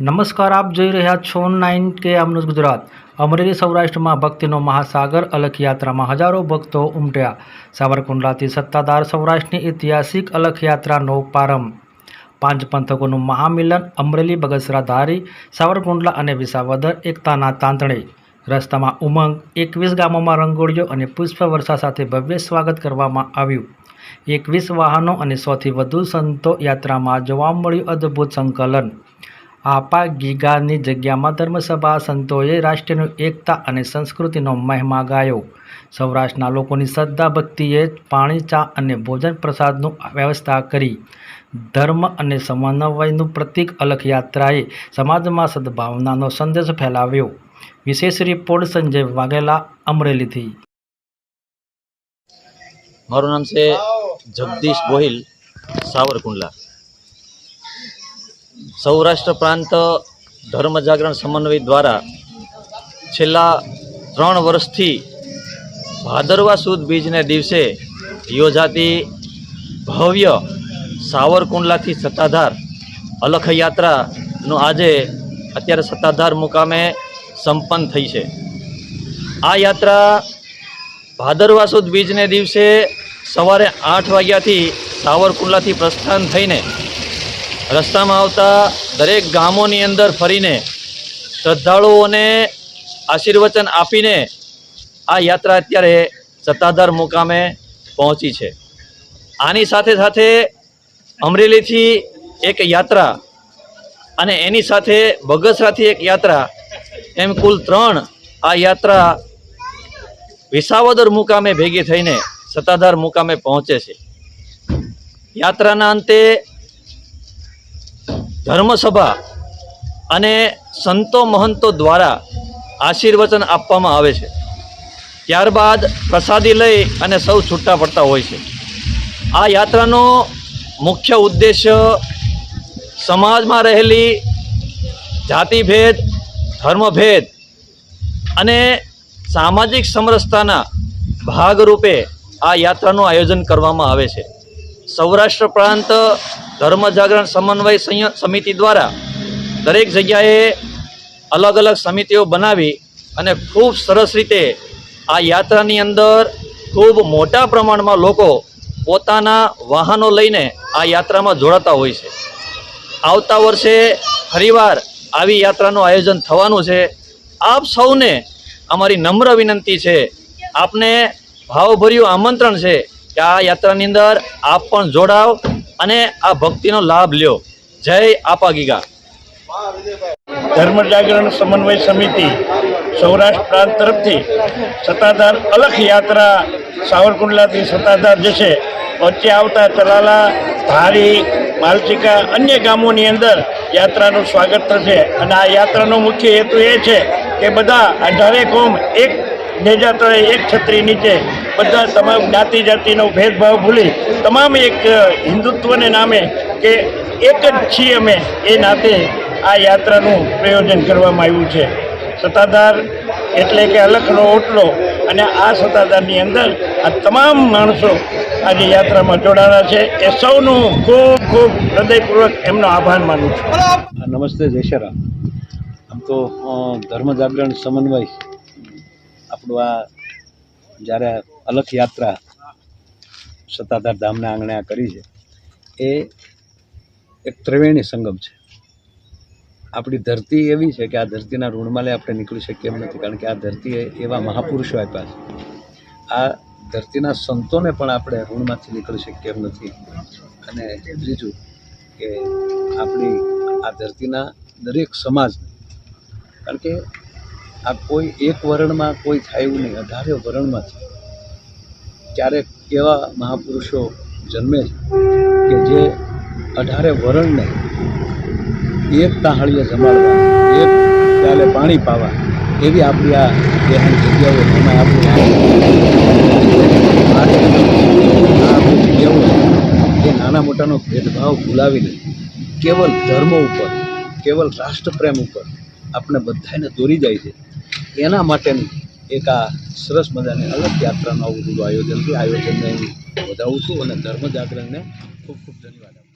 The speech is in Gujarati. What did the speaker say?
નમસ્કાર, આપ જોઈ રહ્યા છો નાઇન કે આમનું ગુજરાત. અમરેલી સૌરાષ્ટ્રમાં ભક્તિનો મહાસાગર અલખ યાત્રામાં હજારો ભક્તો ઉમટ્યા. સાવરકુંડલાથી સત્તાધાર સૌરાષ્ટ્રની ઐતિહાસિક અલખ યાત્રાનો પ્રારંભ. પાંચ પંથકોનું મહામિલન, અમરેલી, બગસરા, ધારી, સાવરકુંડલા અને વિસાવદર એકતાના તાંતણે. રસ્તામાં ઉમંગ, એકવીસ ગામોમાં રંગોળીઓ અને પુષ્પવર્ષા સાથે ભવ્ય સ્વાગત કરવામાં આવ્યું. એકવીસ વાહનો અને સૌથી વધુ સંતો યાત્રામાં જોવા મળ્યું અદ્ભુત સંકલન. આપા ગીગાની જગ્યામાં ધર્મસભા સંતોએ રાષ્ટ્રની એકતા અને સંસ્કૃતિનો મહિમા ગાયો. સૌરાષ્ટ્રના લોકોની શ્રદ્ધા ભક્તિએ પાણી, ચા અને ભોજન પ્રસાદનું વ્યવસ્થા કરી. ધર્મ અને સમન્વયનું પ્રતીક અલખ યાત્રાએ સમાજમાં સદભાવનાનો સંદેશ ફેલાવ્યો. વિશેષ રિપોર્ટ સંજય વાઘેલા, અમરેલીથી. મારું નામ છે જગદીશ ગોહિલ સાવરકુંડલા. સૌરાષ્ટ્ર પ્રાંત ધર્મ જાગરણ સમન્વય દ્વારા છેલ્લા ત્રણ વર્ષથી ભાદરવા સુદ બીજને દિવસે યોજાતી ભવ્ય સાવરકુંડલાથી સત્તાધાર અલખ યાત્રાનું આજે અત્યારે સત્તાધાર મુકામે સંપન્ન થઈ છે. આ યાત્રા ભાદરવા સુદ બીજને દિવસે સવારે આઠ વાગ્યાથી સાવરકુંડલાથી પ્રસ્થાન થઈને રસ્તામાં આવતા દરેક ગામોની અંદર ફરીને શ્રદ્ધાળુઓને આશીર્વચન આપીને આ યાત્રા અત્યારે સત્તાધાર મુકામે પહોંચી છે. આની સાથે સાથે અમરેલીથી એક યાત્રા અને એની સાથે બગસરાથી એક યાત્રા, એમ કુલ ત્રણ આ યાત્રા વિસાવદર મુકામે ભેગી થઈને સત્તાધાર મુકામે પહોંચે છે. યાત્રાના અંતે ધર્મસભા અને સંતો મહંતો દ્વારા આશીર્વચન આપવામાં આવે છે. ત્યારબાદ પ્રસાદી લઈ અને સૌ છૂટા પડતા હોય છે. આ યાત્રાનો મુખ્ય ઉદ્દેશ્ય સમાજમાં રહેલી જાતિભેદ, ધર્મભેદ અને સામાજિક સમરસતાના ભાગરૂપે આ યાત્રાનું આયોજન કરવામાં આવે છે. સૌરાષ્ટ્ર પ્રાંત ધર્મ જાગરણ સમન્વય સમિતિ દ્વારા દરેક જગ્યાએ અલગ અલગ સમિતિઓ બનાવી અને ખૂબ સરસ રીતે આ યાત્રાની અંદર ખૂબ મોટા પ્રમાણમાં લોકો પોતાના વાહનો લઈને આ યાત્રામાં જોડાતા હોય છે. આવતા વર્ષે ફરીવાર આવી યાત્રાનું આયોજન થવાનું છે. આપ સૌને અમારી નમ્ર વિનંતી છે. આપને ભાવભર્યું આમંત્રણ છે કે આ યાત્રાની અંદર આપ પણ જોડાવ અને આ ભક્તિનો લાભ લ્યો. જય આપા ગીગા. ધર્મ જાગરણ સમન્વય સમિતિ સૌરાષ્ટ્ર પ્રાંત તરફથી સત્તાધાર અલખ યાત્રા સાવરકુંડલાથી સત્તાધાર જશે વચ્ચે આવતા તલાલા ધારી માલચિકા, અન્ય ગામોની અંદર યાત્રાનું સ્વાગત થશે. અને આ યાત્રાનો મુખ્ય હેતુ એ છે કે બધા અઢારે કોમ એક નેજા તળે એક છત્રી નીચે બધા તમામ જ્ઞાતિ જાતિનો ભેદભાવ ભૂલી તમામ એક હિન્દુત્વને નામે કે એક જ છીએ અમે એ નાતે આ યાત્રાનું પ્રયોજન કરવામાં આવ્યું છે. સત્તાધાર એટલે કે અલખનો ઓટલો અને આ સત્તાધારની અંદર આ તમામ માણસો આજે યાત્રામાં જોડાણા છે. એ સૌનું ખૂબ ખૂબ હૃદયપૂર્વક એમનો આભાર માનું છું. નમસ્તે જયશરામ આમ તો ધર્મ જાગરણ સમન્વય આપણું આ જ્યારે અલખ યાત્રા સત્તાધાર ધામના આંગણે આ કરી છે, એ એક ત્રિવેણી સંગમ છે. આપણી ધરતી એવી છે કે આ ધરતીના ઋણમાલે આપણે નીકળી શકીએ એમ નથી, કારણ કે આ ધરતીએ એવા મહાપુરુષો આપ્યા છે. આ ધરતીના સંતોને પણ આપણે ઋણમાંથી નીકળી શકીએ એમ નથી. અને ત્રીજું કે આપણી આ ધરતીના દરેક સમાજને, કારણ કે આ કોઈ એક વરણમાં કોઈ થાય એવું નહીં અઢારે વરણમાં છે ક્યારેક એવા મહાપુરુષો જન્મે છે કે જે અઢારે વરણને એક તાહળીએ જમાડવા, એક પ્યાલે પાણી પાવા એવી આપણી આ દેહાની જગ્યાઓ. એમાં આપણી જગ્યાઓ એ નાના મોટાનો ભેદભાવ ભૂલાવીને કેવલ ધર્મ ઉપર, કેવલ રાષ્ટ્રપ્રેમ ઉપર આપણે બધાને દોરી જાય છે એના માટેની એક આ સરસ મજાની અલગ યાત્રાનું આવું બધું આયોજન આયોજનને હું વધાવું છું અને ધર્મ જાગરણને ખૂબ ખૂબ ધન્યવાદ આપું